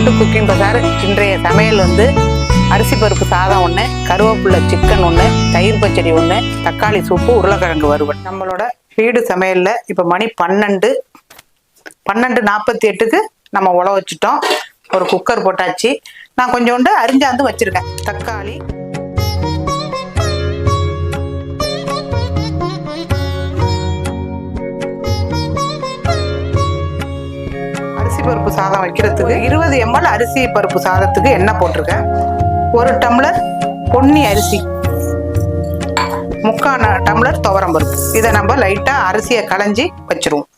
Food cooking பசார். இன்றைய சமையல் வந்து அரிசி பருப்பு சாதம் ஒன்று கருவேப்பிலை சிக்கன் ஒன்று தயிர் பச்சடி ஒன்று தக்காளி சூப்பு உருளைக்கிழங்கு வறுவல். நம்மளோட வீடு சமையலில் இப்போ மணி பன்னெண்டு பன்னெண்டு நாற்பத்தி எட்டுக்கு நம்ம உழ வச்சுட்டோம். ஒரு குக்கர் போட்டாச்சு. நான் கொஞ்சோண்டு அரிஞ்சாந்து வச்சுருக்கேன். தக்காளி அரிசி பருப்பு சாதம் வைக்கிறதுக்கு இருபது எம்எல் அரிசி பருப்பு சாதத்துக்கு எண்ணெய் போட்டிருக்கேன். ஒரு டம்ளர் பொன்னி அரிசி முக்கால் டம்ளர் துவரம் பருப்பு. இதை நம்ம லைட்டாக அரிசியை களைஞ்சி வச்சிருவோம்.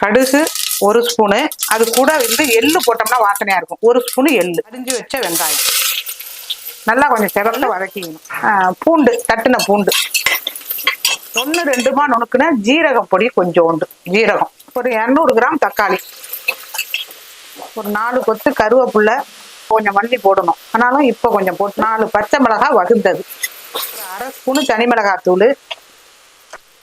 கடுகு ஒரு ஸ்பூனு அது கூட வந்து எள்ளு போட்டோம்னா வாசனையாக இருக்கும். ஒரு ஸ்பூனு எள்ளு. அரிஞ்சு வச்ச வெங்காயம். நல்லா கொஞ்சம் சிறந்து வதக்கிக்கணும். பூண்டு தட்டின பூண்டு. ஒன்று ரெண்டுமா நுணுக்குனா ஜீரக பொடி கொஞ்சோண்டு. ஜீரகம். ஒரு இரநூறு கிராம் தக்காளி. ஒரு நாலு கொத்து கருவேப்புல்லை கொஞ்சம் மல்லி போடணும். ஆனாலும் இப்போ கொஞ்சம் போட்டு நாலு பச்சை மிளகாய் வகுந்தது. அரை ஸ்பூனு தனி மிளகாத்தூள்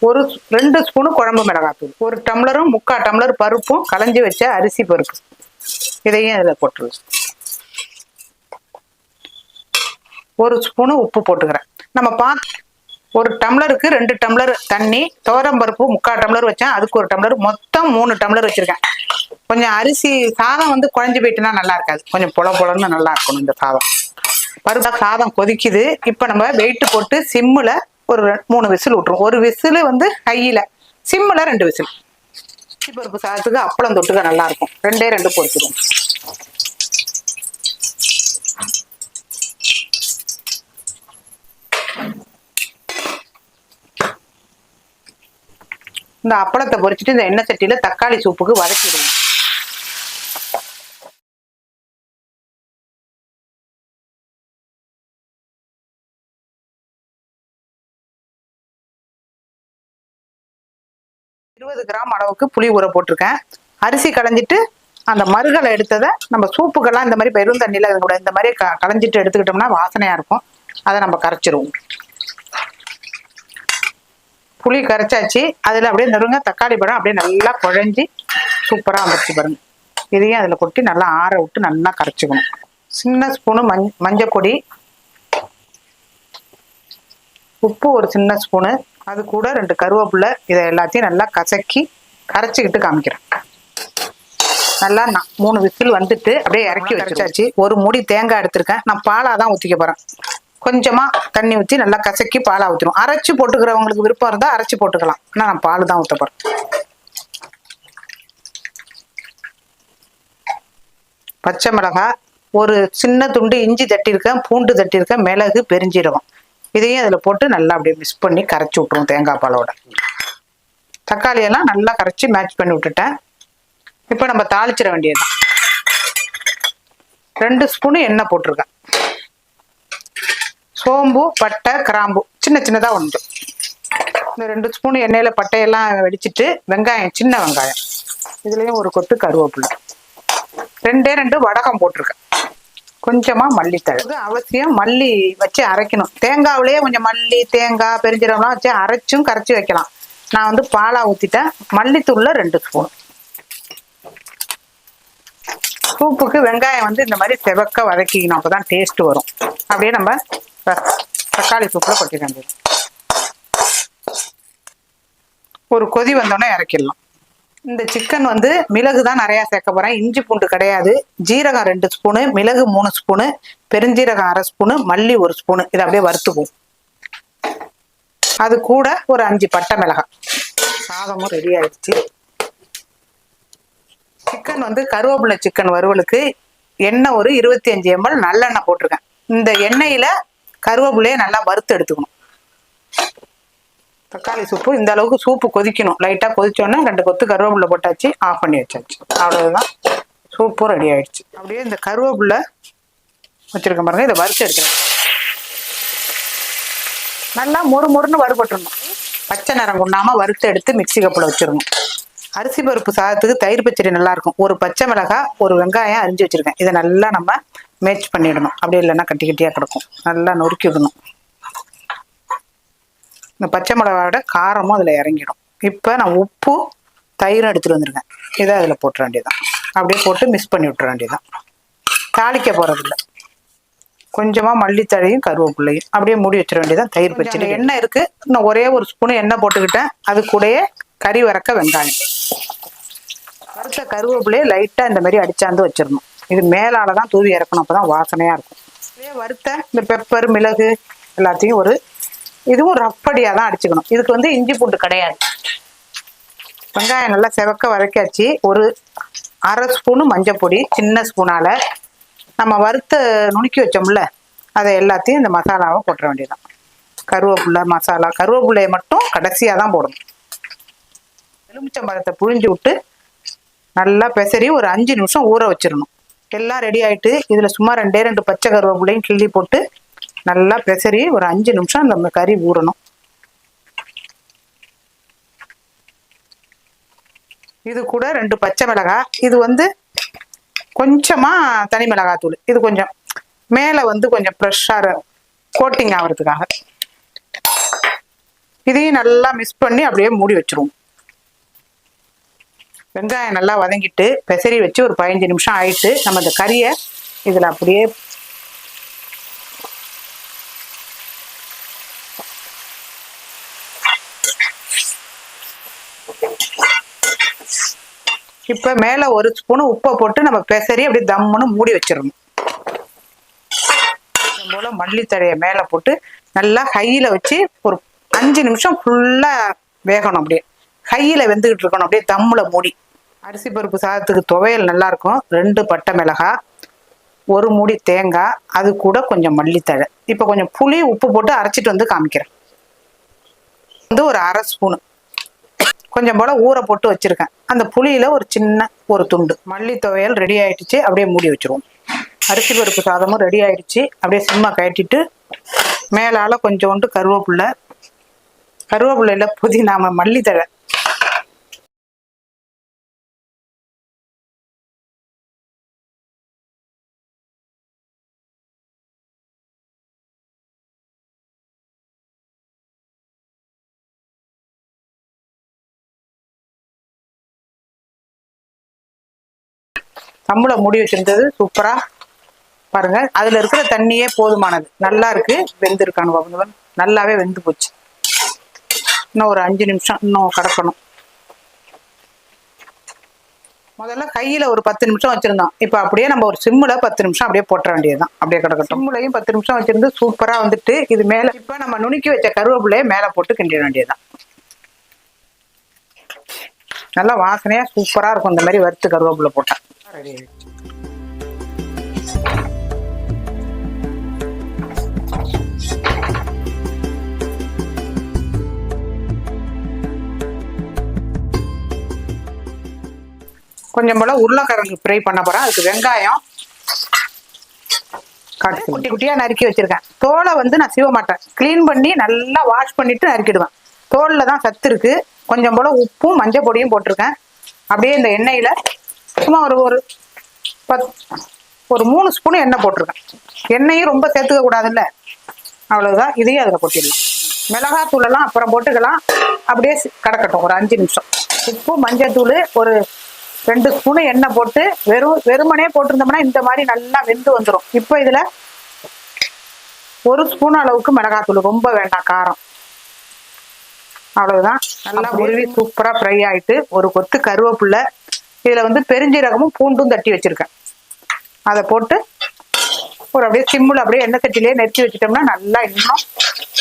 ஒரு ரெண்டு ஸ்பூனு குழம்பு மிளகாத்தூள். ஒரு டம்ளரும் முக்கால் டம்ளர் பருப்பும் களைஞ்சி வச்ச அரிசி பருப்பு. இதையும் இதில் போட்டுருவோம் ஒரு ஸ்பூனு உப்பு போட்டுக்கிறேன். நம்ம பார்த்து ஒரு டம்ளருக்கு ரெண்டு டம்ளர் தண்ணி துவரம் பருப்பு முக்கால் டம்ளர் வச்சேன். அதுக்கு ஒரு டம்ளர் மொத்தம் மூணு டம்ளர் வச்சிருக்கேன். கொஞ்சம் அரிசி சாதம் வந்து குழஞ்சு போயிட்டுனா நல்லா இருக்காது. கொஞ்சம் புல புலன்னு நல்லா இருக்கணும் இந்த சாதம். பருப்பு சாதம் கொதிக்குது. இப்போ நம்ம வெயிட் போட்டு சிம்மில் ஒரு ரெ- மூணு விசில் விட்டுரும் ஒரு விசில் வந்து ஹையில் சிம்மில் ரெண்டு விசில். பருப்பு சாதத்துக்கு அப்பளம் தொட்டுக்க நல்லா இருக்கும். ரெண்டே ரெண்டு பொரிச்சிடும் இந்த அப்பளத்தை பொரிச்சிட்டு இந்த எண்ணெய் சட்டியில தக்காளி சூப்புக்கு வதக்கிடுவோம். இருபது கிராம் அளவுக்கு புளி ஊற போட்டிருக்கேன். அரிசி களைஞ்சிட்டு அந்த மருகலை எடுத்ததை நம்ம சூப்புக்கெல்லாம் இந்த மாதிரி பெரும் தண்ணியில் அது கூட இந்த மாதிரி க களைஞ்சிட்டு எடுத்துக்கிட்டோம்னா வாசனையாக இருக்கும். அதை நம்ம கரைச்சிருவோம். புளி கரைச்சாச்சு. அதில் அப்படியே நெருங்க தக்காளி பழம் அப்படியே நல்லா குழஞ்சி சூப்பராக வந்துருச்சு பாருங்க. இதையும் அதில் கொட்டி நல்லா ஆற விட்டு நல்லா கரைச்சிக்கணும். சின்ன ஸ்பூனு மஞ் மஞ்சள் பொடி உப்பு ஒரு சின்ன ஸ்பூனு அது கூட ரெண்டு கருவேப்பிலை இதை எல்லாத்தையும் நல்லா கசக்கி கரைச்சிக்கிட்டு காமிக்கிறேன். நல்லா நான் மூணு விசில் வந்துட்டு அப்படியே இறக்கி வச்சாச்சு ஒரு முடி தேங்காய் எடுத்திருக்கேன். நான் பாலாக தான் ஊற்றிக்க போகிறேன் கொஞ்சமா தண்ணி ஊற்றி நல்லா கசக்கி பாலா ஊற்றிடும் அரைச்சி போட்டுக்கிறவங்களுக்கு விருப்பம் இருந்தால் அரைச்சி போட்டுக்கலாம். ஆனால் நான் பால் தான் ஊற்ற போகிறேன் பச்சை மிளகாய் ஒரு சின்ன துண்டு இஞ்சி தட்டியிருக்கேன். பூண்டு தட்டியிருக்கேன். மிளகு பெருஞ்சீரகம். இதையும் அதில் போட்டு நல்லா அப்படியே மிக்ஸ் பண்ணி கரைச்சி விட்ருவோம் தேங்காய் பாலோட. தக்காளியெல்லாம் நல்லா கரைச்சி மேட்ச் பண்ணி விட்டுட்டேன். இப்போ நம்ம தாளிச்சிட வேண்டியதுதான். ரெண்டு ஸ்பூனு எண்ணெய் போட்டிருக்கேன். சோம்பு பட்டை கிராம்பு சின்ன சின்னதாக ஒன்று இந்த ரெண்டு ஸ்பூன் எண்ணெயில் பட்டையெல்லாம் வெடிச்சிட்டு வெங்காயம் சின்ன வெங்காயம். இதுலேயும் ஒரு கொத்து கருவேப்பிலை. ரெண்டே ரெண்டு வடகம் போட்டிருக்கேன். கொஞ்சமா மல்லித்தழை. அவசியம். மல்லி வச்சு அரைக்கணும். தேங்காவிலேயே கொஞ்சம் மல்லி தேங்காய் பெருஞ்சீரகம்லாம் வச்சு அரைச்சும் கரைச்சி வைக்கலாம். நான் வந்து பாலா ஊற்றிட்டேன் மல்லித்தூள்ல ரெண்டு ஸ்பூன். சூப்புக்கு வெங்காயம் வந்து இந்த மாதிரி செவக்க வதக்கிக்கணும். அப்பதான் டேஸ்ட் வரும். அப்படியே நம்ம தக்காளி சூப்பில் கொட்டிட வேண்டியது. ஒரு கொதி வந்தோடனே இறக்கிடலாம். இந்த சிக்கன் வந்து மிளகு தான் நிறையா சேர்க்க போகிறேன் இஞ்சி பூண்டு கிடையாது. ஜீரகம் ரெண்டு ஸ்பூனு மிளகு மூணு ஸ்பூனு பெருஞ்சீரகம் அரை ஸ்பூனு மல்லி ஒரு ஸ்பூனு. இதை அப்படியே வறுத்துக்குவோம். அது கூட ஒரு அஞ்சு பட்டை மிளகாய். சாதமும் ரெடி ஆயிடுச்சு. சிக்கன் வந்து கருவேப்பிலை சிக்கன் வறுவலுக்கு எண்ணெய் ஒரு இருபத்தி அஞ்சு எம்எல் நல்லெண்ணெய் போட்டிருக்கேன். இந்த எண்ணெயில் கருவேப்பிலையை நல்லா வறுத்து எடுத்துக்கணும். தக்காளி சூப்பு இந்த அளவுக்கு சூப்பு கொதிக்கணும். லைட்டா கொதிச்சோடனே ரெண்டு கொத்து கருவேப்பிலை போட்டாச்சு ஆஃப் பண்ணி வச்சாச்சு. அவ்வளவுதான். சூப்பும் ரெடி ஆயிடுச்சு. அப்படியே இந்த கருவேப்பிலை வச்சிருக்க பாருங்க இதை வறுத்து எடுத்துருங்க நல்லா மொறு மொறுன்னு வறுபட்டுருணும் பச்சை நிறம் கொண்டாமல் வறுத்து எடுத்து மிக்சி கப்பில் வச்சிடணும். அரிசி பருப்பு சாதத்துக்கு தயிர் பச்சடி நல்லா இருக்கும். ஒரு பச்சை மிளகாய் ஒரு வெங்காயம் அரிஞ்சு வச்சிருக்கேன். இதை நல்லா நம்ம மேட்ச் பண்ணிடணும். அப்படி இல்லைன்னா கட்டி கட்டியாக கிடக்கும். நல்லா நொறுக்கி விடணும். இந்த பச்சை மிளகாயோட காரமும் அதில் இறங்கிடும். இப்போ நான் உப்பு தயிரும் எடுத்துகிட்டு வந்திருக்கேன் இதை அதில் போட்டுற வேண்டியதான் அப்படியே போட்டு மிக்ஸ் பண்ணி விட்டுற வேண்டியதான் தாளிக்க போகிறதில்ல கொஞ்சமாக மல்லித்தழையும் கருவேப்பிள்ளையும் அப்படியே மூடி வச்சிட வேண்டியதான் தயிர் பச்சடி. எண்ணெய் இருக்குது இன்னும் ஒரே ஒரு ஸ்பூன் எண்ணெய் போட்டுக்கிட்டேன். அது கூடயே கறி வறக்க வெங்காயம். வறுத்த கருவேப்பிலையே லைட்டாக இந்த மாதிரி அடிச்சாந்து வச்சிடணும். இது மேலால தான் தூவி இறக்கணும். அப்போ தான் வாசனையாக இருக்கும் வறுத்த இந்த பெப்பர் மிளகு எல்லாத்தையும் ஒரு இதுவும் ரப்படியாக தான் அடிச்சுக்கணும். இதுக்கு வந்து இஞ்சி பூண்டு கிடையாது. வெங்காயம் நல்லா செவக்க வதக்காச்சு ஒரு அரை ஸ்பூனு மஞ்சப்பொடி சின்ன ஸ்பூனால் நம்ம வறுத்த நுணுக்கி வச்சோம்ல அதை எல்லாத்தையும் இந்த மசாலாவை போட்டுற வேண்டியதுதான். கருவேப்பிலை மசாலா கருவேப்பிலையை மட்டும் கடைசியாக தான் போடணும். எலுமிச்சம்பழத்தை புழிஞ்சு விட்டு நல்லா பெசரி ஒரு அஞ்சு நிமிஷம் ஊற வச்சிடணும். எல்லாம் ரெடி ஆகிட்டு இதில் சும்மா ரெண்டே ரெண்டு பச்சை கருவேப்பிலையும் கிள்ளி போட்டு நல்லா பெசரி ஒரு அஞ்சு நிமிஷம் அந்த கறி ஊறணும். இது கூட ரெண்டு பச்சை மிளகாய். இது வந்து கொஞ்சமா தனி மிளகாத்தூள். இது கொஞ்சம் மேலே வந்து கொஞ்சம் ஃப்ரெஷ்ஷாக கோட்டிங் ஆகிறதுக்காக. இதையும் நல்லா மிக்ஸ் பண்ணி அப்படியே மூடி வச்சிருவோம். வெங்காயம் நல்லா வதங்கிட்டு பெசரி வச்சு ஒரு பதினஞ்சு நிமிஷம் ஆயிட்டு நம்ம இந்த கறியை இதில் அப்படியே இப்போ மேலே ஒரு ஸ்பூன் உப்பை போட்டு நம்ம பெசரி அப்படியே தம்முன்னு மூடி வச்சிடணும். இது போல் மல்லித்தழையை மேலே போட்டு நல்லா ஹையில் வச்சு ஒரு அஞ்சு நிமிஷம் ஃபுல்லாக வேகணும் அப்படியே. ஹையில் வெந்துக்கிட்டு இருக்கணும் அப்படியே தம்மில் மூடி. அரிசி பருப்பு சாதத்துக்கு துவையல் நல்லா இருக்கும். ரெண்டு பட்டை மிளகாய் ஒரு மூடி தேங்காய் அது கூட கொஞ்சம் மல்லித்தழை. இப்போ கொஞ்சம் புளி உப்பு போட்டு அரைச்சிட்டு வந்து காமிக்கிறேன். வந்து ஒரு அரை ஸ்பூனு. கொஞ்சம் போல ஊற போட்டு வச்சிருக்கேன். அந்த புளியில ஒரு சின்ன ஒரு துண்டு. மல்லி துவையல் ரெடி ஆயிடுச்சு அப்படியே மூடி வச்சிருவோம். அரிசி பருப்பு சாதமும் ரெடி ஆயிடுச்சு அப்படியே சிம்மா கட்டிட்டு மேலால கொஞ்சோண்டு கருவேப்பில்லை. கருவேப்பிள்ளையில புதினாம மல்லித்தழை. நம்மள மூடி வச்சிருந்தது சூப்பரா பாருங்க அதுல இருக்கிற தண்ணியே போதுமானது. நல்லா இருக்கு வெந்திருக்கானு நல்லாவே வெந்து போச்சு. இன்னும் ஒரு அஞ்சு நிமிஷம் இன்னும் கடக்கணும். முதல்ல கையில ஒரு பத்து நிமிஷம் வச்சிருந்தோம். இப்போ அப்படியே நம்ம ஒரு சிம்மில் பத்து நிமிஷம் அப்படியே போட்ட வேண்டியதுதான். அப்படியே கிடக்கட்டும். சிம்முலையும் பத்து நிமிஷம் வச்சிருந்து சூப்பரா வந்துட்டு இது மேல இப்ப நம்ம நுணுக்கி வச்ச கருவேப்பிலையை மேல போட்டு கிண்டிட வேண்டியதுதான். நல்லா வாசனையா சூப்பரா இருக்கும். இந்த மாதிரி வறுத்து கருவேப்பிலை போட்டா. ரெடி ஆயிடுச்சு கொஞ்சம் போல உருளைக்கிழங்கு ஃப்ரை பண்ண போறேன். அதுக்கு வெங்காயம் காட்டு குட்டி குட்டியா நறுக்கி வச்சிருக்கேன். தோலை வந்து நான் சீவ மாட்டேன். க்ளீன் பண்ணி நல்லா வாஷ் பண்ணிட்டு நறுக்கிடுவேன். தோல்ல தான் சத்து இருக்கு. கொஞ்சம் போல உப்பும் மஞ்சள் பொடியும் போட்டிருக்கேன். அப்படியே இந்த எண்ணெயில சும்மா ஒரு ஒரு பத் ஒரு மூணு ஸ்பூன் எண்ணெய் போட்டிருக்கேன். எண்ணெயும் ரொம்ப சேர்த்துக்க கூடாதுல்ல. அவ்வளவுதான். இதையும் அதில் கொட்டிடலாம் மிளகாத்தூள் எல்லாம் அப்புறம் போட்டுக்கலாம். அப்படியே கிடக்கட்டும். ஒரு அஞ்சு நிமிஷம். உப்பு மஞ்சள் தூள் ஒரு ரெண்டு ஸ்பூனு எண்ணெய் போட்டு வெறும் வெறுமனே போட்டிருந்தோம்னா இந்த மாதிரி நல்லா வெந்து வந்துடும் இப்போ இதுல ஒரு ஸ்பூன் அளவுக்கு மிளகாத்தூள் ரொம்ப வேண்டாம். காரம். அவ்வளவுதான். நல்லா உருவி சூப்பரா ஃப்ரை ஆயிட்டு ஒரு கொத்து கருவேப்பிலை இதுல வந்து பெருஞ்சீரகமும் பூண்டும் தட்டி வச்சிருக்கேன். அதை போட்டு ஒரு அப்படியே சிம்முல அப்படியே எண்ணெய் சட்டிலேயே நெரிச்சு வச்சிட்டோம்னா நல்லா இன்னும்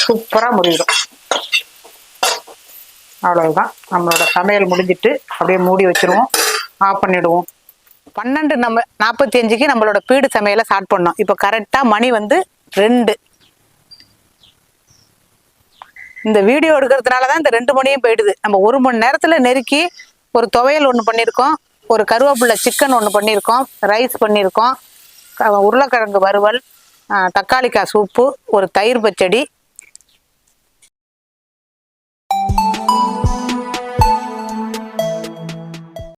சூப்பரா முறிவிடும் அவ்வளவுதான். நம்மளோட சமையல் முடிஞ்சிட்டு அப்படியே மூடி வச்சிருவோம். ஆஃப் பண்ணிடுவோம். பன்னெண்டு நம்ம நாற்பத்தி அஞ்சுக்கு நம்மளோட பீடு சமையலை ஸ்டார்ட் பண்ணோம். இப்போ கரெக்டாக மணி வந்து ரெண்டு. இந்த வீடியோ எடுக்கிறதுனால தான் இந்த ரெண்டு மணியும் போயிடுது. நம்ம ஒரு மணி நேரத்தில் நெருக்கி ஒரு துவையல் ஒன்று பண்ணியிருக்கோம். ஒரு கருவேப்பிலை சிக்கன் ஒன்று பண்ணியிருக்கோம். ரைஸ் பண்ணியிருக்கோம். உருளைக்கிழங்கு வறுவல் தக்காளிக்காய் சூப்பு ஒரு தயிர் பச்சடி